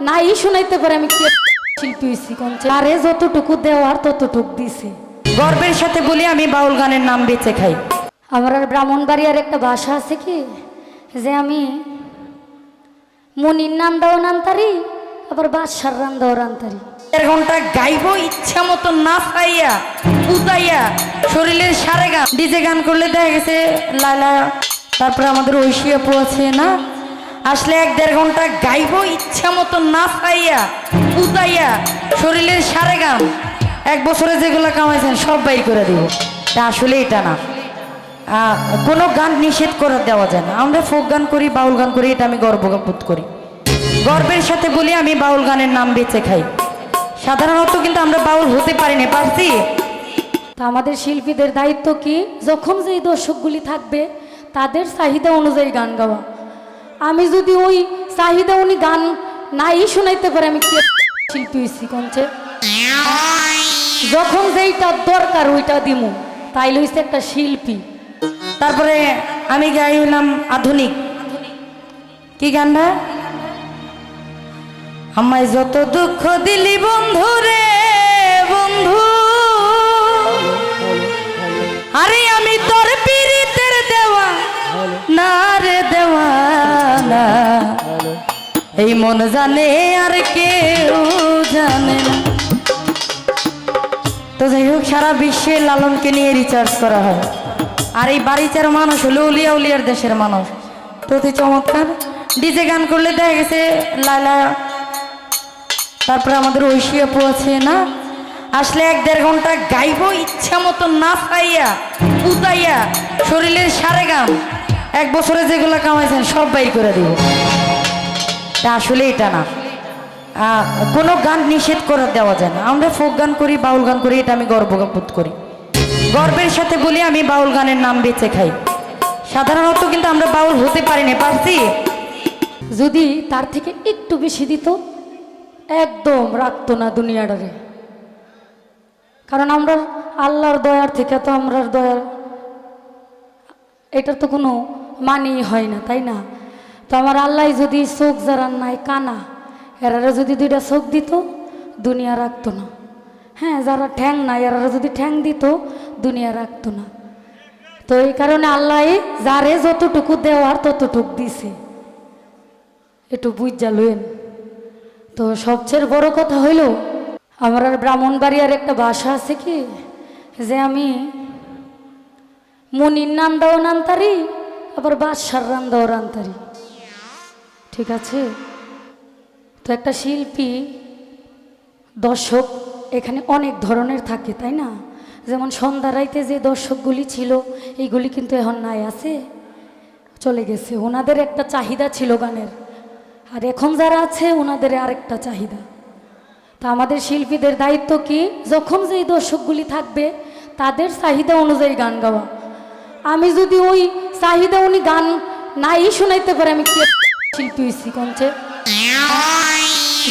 নাই শোনাইতে পারে আমি কি শিল্পী হয়েছি কমছে আরে যতটুকু দেওয়ার ততটুকু দিছে। গর্বের সাথে বলি আমি বাউল গানের নাম বেঁচে খাই। আমার আর ব্রাহ্মণবাড়িয়ার একটা ভাষা আছে কি? যে আমি মনির নাম দাও নান্তারি আবার বাদশার নাম দাও রান্তারি দেড় ঘণ্টা গাইব ইচ্ছা মতো না চাইয়া উতাইয়া শরীরের সারে গান ডিজে গান করলে দেখা গেছে লালা তারপরে আমাদের ঐশী আপু আছে না? আসলে এক দেড় ঘণ্টা গাইব ইচ্ছা মতো না চাইয়া উতাইয়া, শরীরের সারে গান। এক বছরে যেগুলো কামাইছেন, সব বাইর করে দিব। তা আসলে এটা না। কোনো গান নিষেধ করে দেওয়া যায় না। আমরা ফোক গান করি, বাউল গান করি, এটা আমি গর্ববোধ করি। গর্বের সাথে বলি, আমি বাউল গানের নাম বেঁচে খাই। সাধারণত কিন্তু আমরা বাউল হতে পারিনি, পারছি? তা আমাদের শিল্পীদের দায়িত্ব কি? যখন যেই দর্শকগুলি থাকবে, তাদের চাহিদা অনুযায়ী গান গাওয়া। আমি যদি ওই চাহিদা উনি গান নাই শোনাইতে পারে, আমি শিল্পী হয়েছি কমছে যখন যেইটা দরকার ওইটা দিমু। তাই লইছে একটা শিল্পী। তারপরে আমি গাই হলাম আধুনিক। কি গানটা আমায় যত দুঃখ দিলি বন্ধু না। এই মন জানে আর কেউ জানে না। তো যাই হোক সারা বিশ্বে লালনকে নিয়ে রিচার্জ করা হয়। আর এই বাড়িচার মানুষ হলো উলিয়া উলিয়ার দেশের মানুষ। তো অতি চমৎকার। ডিজে গান করলে দেখা গেছে লালা তারপরে আমাদের ঐশী আপু আছে না? আসলে এক দেড় ঘণ্টা গাইব ইচ্ছা মতো না চাইয়া উতাইয়া শরীরের সারে গান। এক বছরে যেগুলো কামাইছেন, সব বাইর করে দিব। তা আসলে এটা না। কোনো গান নিষেধ করে দেওয়া যায় না। আমরা ফোক গান করি, বাউল গান করি, এটা আমি গর্ববোধ করি। গর্বের সাথে বলি, আমি বাউল গানের নাম বেঁচে খাই। সাধারণত কিন্তু আমরা বাউল হতে পারিনি পারছি? যদি তার থেকে একটু বেশি দিত, একদম রাখতো না দুনিয়াটারে। কারণ আমরা আল্লাহর দয়ার থেকে তো আমরা দয়ার, এটার তো কোনো মানি হয় না, তাই না? তো আমার আল্লাহ যদি চোখ যারা নাই, কানা, এরারা যদি দুইটা চোখ দিত, দুনিয়া রাখতো না। হ্যাঁ যারা ঠ্যাং নাই, এরারা যদি ঠ্যাং দিত, দুনিয়া রাখতো না। তো এই কারণে আল্লাহ যারে যতটুকু দেওয়ার ততটুকু দিছে। একটু বুঝা লইন তো সবচেয়ে বড় কথা হইল, আমার আর ব্রাহ্মণবাড়িয়ার একটা ভাষা আছে কি, যে আমি মনির নাম দাও নান্তারি আবার বাদশার নাম দাও রান্তারি ঠিক আছে? তো একটা শিল্পী, দর্শক এখানে অনেক ধরনের থাকে, তাই না? যেমন সন্ধ্যা রাইতে যে দর্শকগুলি ছিল, এইগুলি কিন্তু এখন নাই, আছে? চলে গেছে। ওনাদের একটা চাহিদা ছিল গানের। আর এখন যারা আছে, ওনাদের আরেকটা চাহিদা। তা আমাদের শিল্পীদের দায়িত্ব কি? যখন যেই দর্শকগুলি থাকবে, তাদের চাহিদা অনুযায়ী গান গাওয়া। আমি যদি ওই চাহিদা উনি গান নাই শোনাইতে পারে আমি শিল্পী হয়েছি কমছে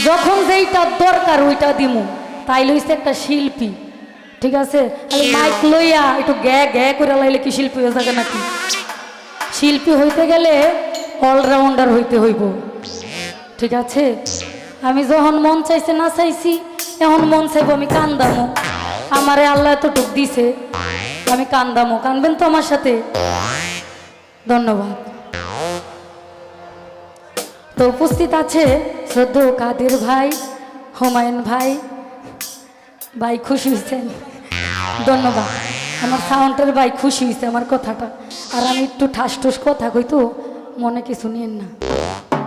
যখন যেইটা দরকার ওইটা দিমু তাই লইছে একটা শিল্পী ঠিক আছে? মাইক লইয়া একটু গ্যা গ্যা করে লাইলে কি শিল্পী হয়ে থাকে নাকি? শিল্পী হইতে গেলে অলরাউন্ডার হইতে হইব ঠিক আছে? আমি যখন মন চাইছে না চাইছি এখন মন চাইব আমি কান্দামো আমারে আল্লাহ এতটুক দিছে আমি কান্দামো কানবেন তো আমার সাথে? ধন্যবাদ। তো উপস্থিত আছে শ্রদ্ধ কাদের ভাই, হুমায়ুন ভাই। ভাই খুশি হয়েছেন ধন্যবাদ। আমার সাউন্ডের ভাই খুশি হয়েছে, আমার কথাটা। আর আমি একটু ঠাস ঠুস কথা কই তো মনে কিছু নিন না।